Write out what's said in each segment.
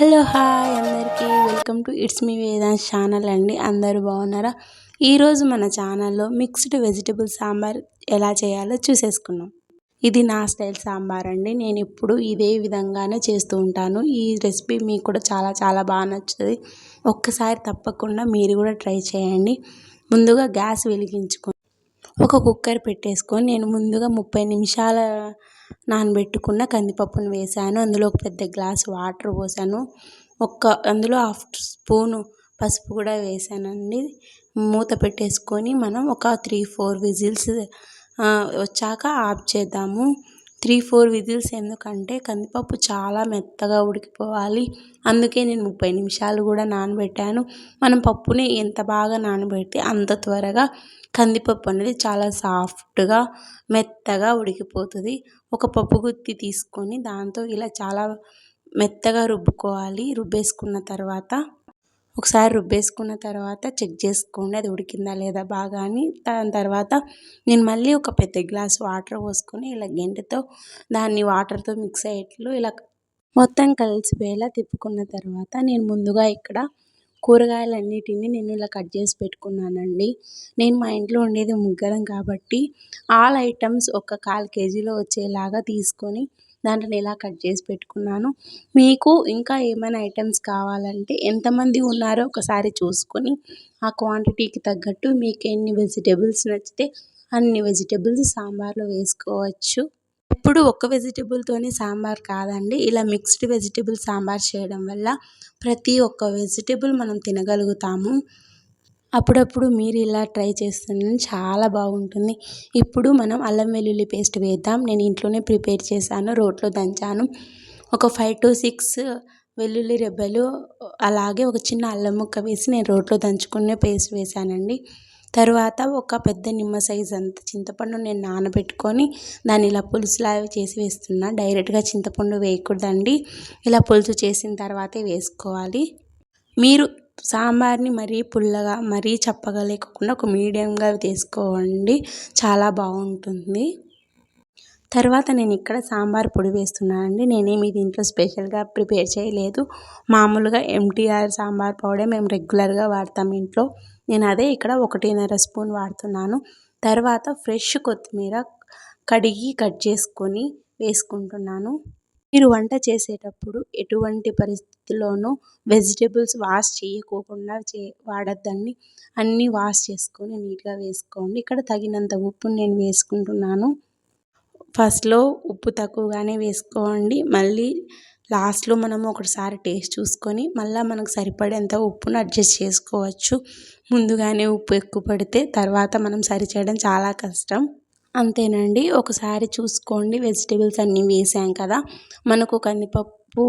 Hello hi అందరికీ. Welcome to it's me Vedant channel అండి. అందరూ బాగున్నారా? ఈరోజు మన ఛానల్లో మిక్స్డ్ వెజిటబుల్ సాంబార్ ఎలా చేయాలో చూసేసుకున్నాం. ఇది నా స్టైల్ సాంబార్ అండి. నేను ఎప్పుడు ఇదే విధంగానే చేస్తూ ఉంటాను. ఈ రెసిపీ మీకు కూడా చాలా చాలా బాగా నచ్చుతుంది. ఒక్కసారి తప్పకుండా మీరు కూడా ట్రై చేయండి. ముందుగా గ్యాస్ వెలిగించుకోండి ఒక కుక్కర్ పెట్టేసుకొని నేను ముందుగా ముప్పై నిమిషాల నానబెట్టుకున్న కందిపప్పును వేసాను అందులో ఒక పెద్ద గ్లాస్ వాటర్ పోసాను. ఒక్క అందులో హాఫ్ స్పూను పసుపు కూడా వేసానండి మూత పెట్టేసుకొని మనం ఒక త్రీ ఫోర్ విజిల్స్ వచ్చాక ఆఫ్ చేద్దాము. త్రీ ఫోర్ విజిల్స్ ఎందుకంటే కందిపప్పు చాలా మెత్తగా ఉడికిపోవాలి. అందుకే నేను ముప్పై నిమిషాలు కూడా నానబెట్టాను. మనం పప్పుని ఎంత బాగా నానబెడితే అంత త్వరగా కందిపప్పు అనేది చాలా సాఫ్ట్గా మెత్తగా ఉడికిపోతుంది. ఒక పప్పు గుత్తి తీసుకొని దాంతో ఇలా చాలా మెత్తగా రుబ్బుకోవాలి. రుబ్బేసుకున్న తర్వాత ఒకసారి రుబ్బేసుకున్న తర్వాత చెక్ చేసుకోండి అది ఉడికిందా లేదా బాగా అని. దాని తర్వాత నేను మళ్ళీ ఒక పెద్ద గ్లాస్ వాటర్ పోసుకొని ఇలా గెంటెతో దాన్ని వాటర్తో మిక్స్ అయ్యేట్లు ఇలా మొత్తం కలిసిపోయేలా తిప్పుకున్న తర్వాత నేను ముందుగా ఇక్కడ కూరగాయలన్నిటిని నేను ఇలా కట్ చేసి పెట్టుకున్నానండి. నేను మా ఇంట్లో ఉండేది ముగ్గురం కాబట్టి ఆల్ ఐటమ్స్ ఒక కాల్ కేజీలో వచ్చేలాగా తీసుకొని దాంట్లో ఇలా కట్ చేసి పెట్టుకున్నాను. మీకు ఇంకా ఏమైనా ఐటమ్స్ కావాలంటే ఎంతమంది ఉన్నారో ఒకసారి చూసుకొని ఆ క్వాంటిటీకి తగ్గట్టు మీకు ఎన్ని వెజిటేబుల్స్ నచ్చితే అన్ని వెజిటేబుల్స్ సాంబార్లో వేసుకోవచ్చు. ఎప్పుడు ఒక్క వెజిటేబుల్తోనే సాంబార్ కాదండి. ఇలా మిక్స్డ్ వెజిటేబుల్ సాంబార్ చేయడం వల్ల ప్రతి ఒక్క వెజిటేబుల్ మనం తినగలుగుతాము. అప్పుడప్పుడు మీరు ఇలా ట్రై చేస్తుంటే చాలా బాగుంటుంది. ఇప్పుడు మనం అల్లం వెల్లుల్లి పేస్ట్ వేద్దాం. నేను ఇంట్లోనే ప్రిపేర్ చేశాను రోట్లో దంచాను. ఒక ఫైవ్ టు సిక్స్ వెల్లుల్లి రెబ్బలు అలాగే ఒక చిన్న అల్లం ముక్క వేసి నేను రోట్లో దంచుకునే పేస్ట్ వేసానండి తర్వాత ఒక పెద్ద నిమ్మ సైజ్ అంత చింతపండు నేను నానబెట్టుకొని దాన్ని ఇలా పులుసులా చేసి వేస్తున్నా. డైరెక్ట్గా చింతపండు వేయకూడదండి. ఇలా పులుసు చేసిన తర్వాతే వేసుకోవాలి. మీరు సాంబార్ని మరీ పుల్లగా మరీ చప్పగా లేకుండా ఒక మీడియంగా తీసుకోండి చాలా బాగుంటుంది. తర్వాత నేను ఇక్కడ సాంబార్ పొడి వేస్తున్నాను అండి నేనేమి దీంట్లో స్పెషల్గా ప్రిపేర్ చేయలేదు. మామూలుగా ఎంటీఆర్ సాంబార్ పౌడర్ మేము రెగ్యులర్గా వాడతాం ఇంట్లో. నేను అదే ఇక్కడ ఒకటిన్నర స్పూన్ వాడుతున్నాను. తర్వాత ఫ్రెష్ కొత్తిమీర కడిగి కట్ చేసుకొని వేసుకుంటున్నాను. మీరు వంట చేసేటప్పుడు ఎటువంటి పరిస్థితుల్లోనూ వెజిటేబుల్స్ వాష్ చేయకోకుండా చే వాడద్దండి. అన్నీ వాష్ చేసుకొని నీట్గా వేసుకోండి. ఇక్కడ తగినంత ఉప్పును నేను వేసుకుంటున్నాను. ఫస్ట్లో ఉప్పు తక్కువగానే వేసుకోండి. మళ్ళీ లాస్ట్లో మనం ఒకసారి టేస్ట్ చూసుకొని మళ్ళీ మనకు సరిపడేంత ఉప్పును అడ్జస్ట్ చేసుకోవచ్చు. ముందుగానే ఉప్పు ఎక్కువ పడితే తర్వాత మనం సరి చేయడం చాలా కష్టం. అంతేనండి. ఒకసారి చూసుకోండి. వెజిటేబుల్స్ అన్నీ వేసాం కదా. మనకు కందిపప్పు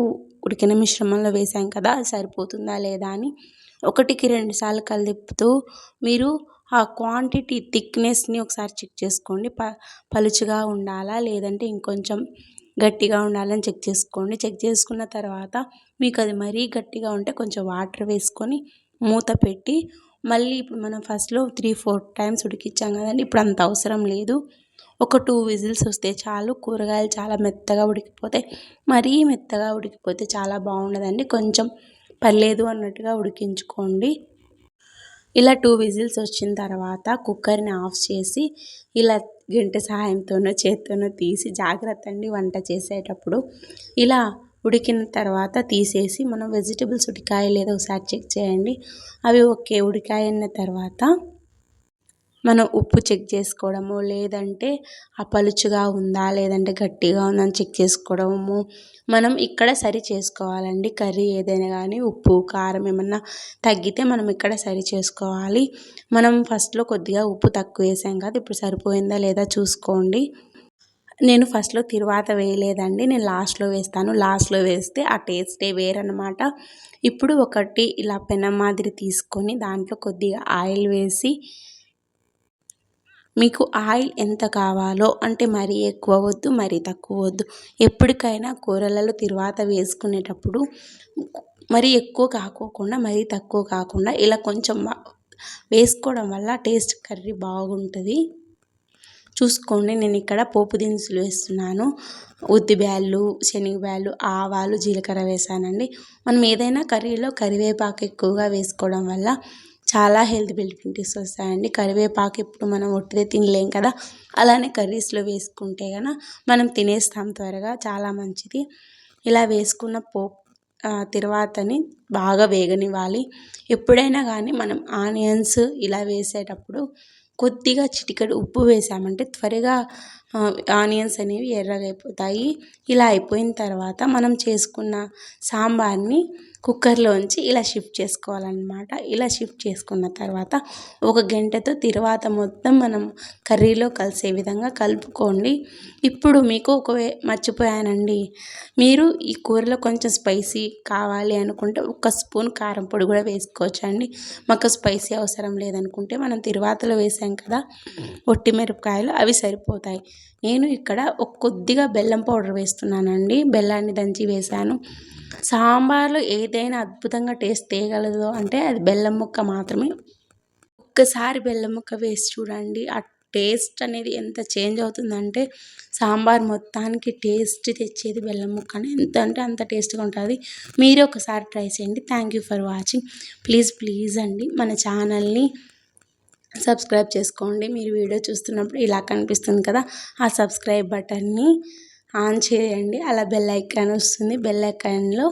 ఉడికిన మిశ్రమంలో వేసాం కదా. అది సరిపోతుందా లేదా అని. ఒకటికి రెండుసార్లు కలిపుతూ మీరు ఆ క్వాంటిటీ థిక్నెస్ని ఒకసారి చెక్ చేసుకోండి. ప పలుచగా ఉండాలా? లేదంటే ఇంకొంచెం గట్టిగా ఉండాలని చెక్ చేసుకోండి. చెక్ చేసుకున్న తర్వాత మీకు అది మరీ గట్టిగా ఉంటే కొంచెం వాటర్ వేసుకొని మూత పెట్టి మళ్ళీ ఇప్పుడు మనం ఫస్ట్లో త్రీ ఫోర్ టైమ్స్ ఉడికించాం కదండి. ఇప్పుడు అంత అవసరం లేదు. ఒక టూ విజిల్స్ వస్తే చాలు. కూరగాయలు చాలా మెత్తగా ఉడికిపోతాయి. మరీ మెత్తగా ఉడికిపోతే చాలా బాగుండదండి. కొంచెం పర్లేదు అన్నట్టుగా ఉడికించుకోండి. ఇలా టూ విజిల్స్ వచ్చిన తర్వాత కుక్కర్ని ఆఫ్ చేసి ఇలా గంట సహాయంతోనో చేత్తోనో తీసి జాగ్రత్త అండి వంట చేసేటప్పుడు. ఇలా ఉడికిన తర్వాత తీసేసి మనం వెజిటేబుల్స్ ఉడికాయ లేదో ఒకసారి చెక్ చేయండి. అవి ఓకే ఉడికాయన్న తర్వాత మనం ఉప్పు చెక్ చేసుకోవడము లేదంటే ఆ పలుచుగా ఉందా లేదంటే గట్టిగా ఉందా అని చెక్ చేసుకోవడము. మనం ఇక్కడ సరి చేసుకోవాలండి. కర్రీ ఏదైనా కానీ ఉప్పు కారం ఏమన్నా తగ్గితే మనం ఇక్కడ సరి చేసుకోవాలి. మనం ఫస్ట్లో కొద్దిగా ఉప్పు తక్కువ వేసాం కదా ఇప్పుడు సరిపోయిందా లేదా చూసుకోండి. నేను ఫస్ట్లో తిరువాత వేయలేదండి. నేను లాస్ట్లో వేస్తాను. లాస్ట్లో వేస్తే ఆ టేస్టే వేరనమాట ఇప్పుడు ఒకటి ఇలా పెనం మాదిరి తీసుకొని దాంట్లో కొద్దిగా ఆయిల్ వేసి మీకు ఆయిల్ ఎంత కావాలో అంటే మరీ ఎక్కువ వద్దు మరీ తక్కువ వద్దు. ఎప్పటికైనా కూరలలో తిరువాత వేసుకునేటప్పుడు మరీ ఎక్కువ కాకోకుండా మరీ తక్కువ కాకుండా ఇలా కొంచెం వేసుకోవడం వల్ల టేస్ట్ కర్రీ బాగుంటుంది. చూసుకోండి నేను ఇక్కడ పోపు దినుసులు వేస్తున్నాను. ఉద్దిబ్యాళ్ళు శనగబ్యాళ్ళు ఆవాలు జీలకర్ర వేసానండి. మనం ఏదైనా కర్రీలో కరివేపాకు ఎక్కువగా వేసుకోవడం వల్ల చాలా హెల్త్ బెనిఫిట్స్ వస్తాయండి కరివేపాకు ఇప్పుడు మనం ఒట్టిదే తినలేం కదా. అలానే కర్రీస్లో వేసుకుంటే కనుక మనం తినేస్తాం త్వరగా చాలా మంచిది. ఇలా వేసుకున్న పోపు తర్వాతని బాగా వేగనివ్వాలి. ఎప్పుడైనా కానీ మనం ఆనియన్స్ ఇలా వేసేటప్పుడు కొద్దిగా చిటికెడు ఉప్పు వేసామంటే త్వరగా ఆనియన్స్ అనేవి ఎర్రగా అయిపోతాయి ఇలా అయిపోయిన తర్వాత మనం చేసుకున్న సాంబార్ని కుక్కర్లోంచి ఇలా షిఫ్ట్ చేసుకోవాలన్నమాట. ఇలా షిఫ్ట్ చేసుకున్న తర్వాత ఒక గంటతో తర్వాత మొత్తం మనం కర్రీలో కలిసే విధంగా కలుపుకోండి. ఇప్పుడు మీకు ఒక మర్చిపోయానండి. మీరు ఈ కూరలో కొంచెం స్పైసీ కావాలి అనుకుంటే ఒక స్పూన్ కారం పొడి కూడా వేసుకోవచ్చు అండి మాకు స్పైసీ అవసరం లేదనుకుంటే మనం తిరువాతలో వేసాం కదా ఒట్టి మిరపకాయలు అవి సరిపోతాయి. నేను ఇక్కడ ఒక కొద్దిగా బెల్లం పౌడర్ వేస్తున్నానండి. బెల్లాన్ని దంచి వేసాను సాంబార్లో ఏదైనా అద్భుతంగా టేస్ట్ తేగలదు అంటే అది బెల్లం ముక్క మాత్రమే. ఒక్కసారి బెల్లం ముక్క వేసి చూడండి ఆ టేస్ట్ అనేది ఎంత చేంజ్ అవుతుందంటే సాంబార్ మొత్తానికి టేస్ట్ తెచ్చేది బెల్లం ముక్క ఎంత అంటే అంత టేస్ట్గా ఉంటుంది. మీరు ఒకసారి ట్రై చేయండి. Thank you for watching. Please please అండి మన ఛానల్ని సబ్స్క్రైబ్ చేసుకోండి. మీరు వీడియో చూస్తున్నప్పుడు ఇలా కనిపిస్తుంది కదా ఆ సబ్స్క్రైబ్ బటన్ని ఆన్ చేయండి. అలా బెల్ ఐకాన్ వస్తుంది. బెల్ ఐకాన్లో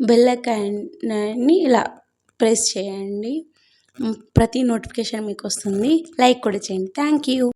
బెల్ ఐకాన్ని ఇలా ప్రెస్ చేయండి. ప్రతి నోటిఫికేషన్ మీకు వస్తుంది. లైక్ కూడా చేయండి. Thank you.